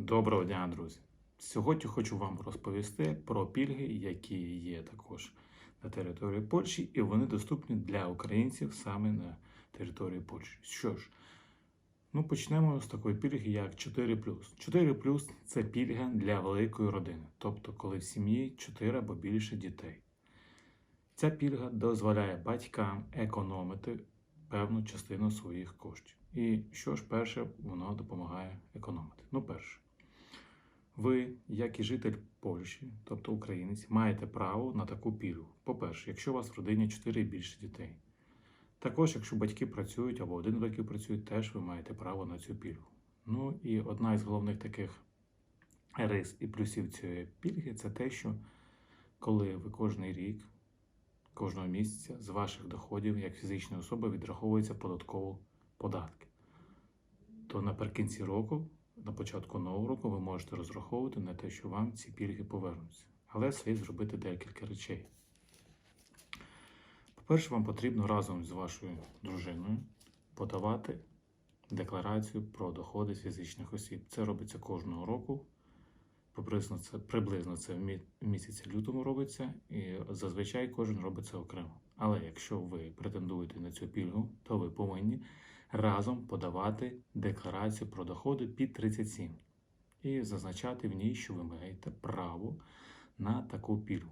Доброго дня, друзі! Сьогодні хочу вам розповісти про пільги, які є також на території Польщі, і вони доступні для українців саме на території Польщі. Що ж, ну почнемо з такої пільги, як 4 4 це пільга для великої родини, тобто коли в сім'ї 4 або більше дітей. Ця пільга дозволяє батькам економити певну частину своїх коштів. І що ж перше, воно допомагає економити. Ну, перше, ви, як і житель Польщі, тобто українець, маєте право на таку пільгу. По-перше, якщо у вас в родині 4 і більше дітей. Також, якщо батьки працюють або один з батьків працює, теж ви маєте право на цю пільгу. Ну і одна із головних таких рис і плюсів цієї пільги це те, що коли ви кожний рік, кожного місяця з ваших доходів як фізичної особи відраховуються податково податки, то наприкінці року, на початку нового року, ви можете розраховувати на те, що вам ці пільги повернуться. Але слід зробити декілька речей. По-перше, вам потрібно разом з вашою дружиною подавати декларацію про доходи фізичних осіб. Це робиться кожного року. Приблизно це, приблизно це в місяці лютому робиться, і зазвичай кожен робить це окремо. Але якщо ви претендуєте на цю пільгу, то ви повинні разом подавати декларацію про доходи під 37 і зазначати в ній, що ви маєте право на таку пільгу.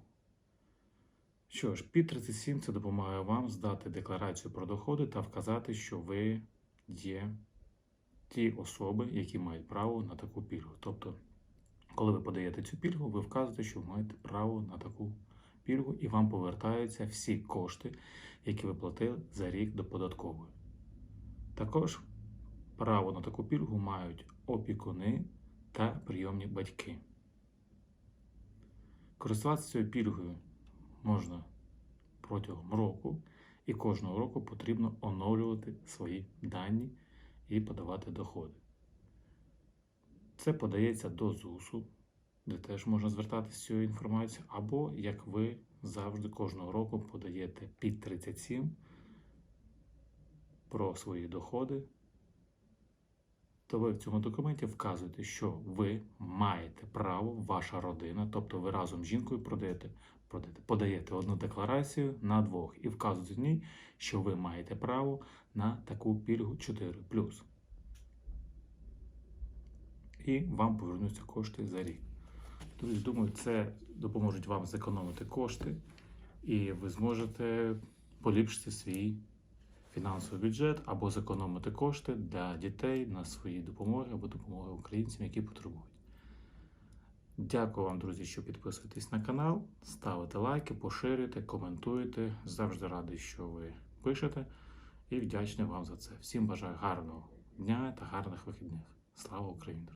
Що ж, під 37 це допомагає вам здати декларацію про доходи та вказати, що ви є ті особи, які мають право на таку пільгу. Тобто, коли ви подаєте цю пільгу, ви вказуєте, що ви маєте право на таку пільгу, і вам повертаються всі кошти, які ви платили за рік до податкової. Також право на таку пільгу мають опікуни та прийомні батьки. Користуватися цією пільгою можна протягом року, і кожного року потрібно оновлювати свої дані і подавати доходи. Це подається до ЗУСу, де теж можна звертатися з цією інформацією, або як ви завжди кожного року подаєте під 37 про свої доходи, то ви в цьому документі вказуєте, що ви маєте право, ваша родина, тобто ви разом з жінкою продаєте, продаєте, подаєте одну декларацію на двох і вказуєте в ній, що ви маєте право на таку пільгу 4 І вам повернуться кошти за рік. Друзі, думаю, це допоможе вам зекономити кошти, і ви зможете поліпшити свій фінансовий бюджет або зекономити кошти для дітей на свої допомоги або допомоги українцям, які потребують. Дякую вам, друзі, що підписуєтесь на канал, ставите лайки, поширюєте, коментуєте. Завжди радий, що ви пишете, і вдячний вам за це. Всім бажаю гарного дня та гарних вихідних. Слава Україні!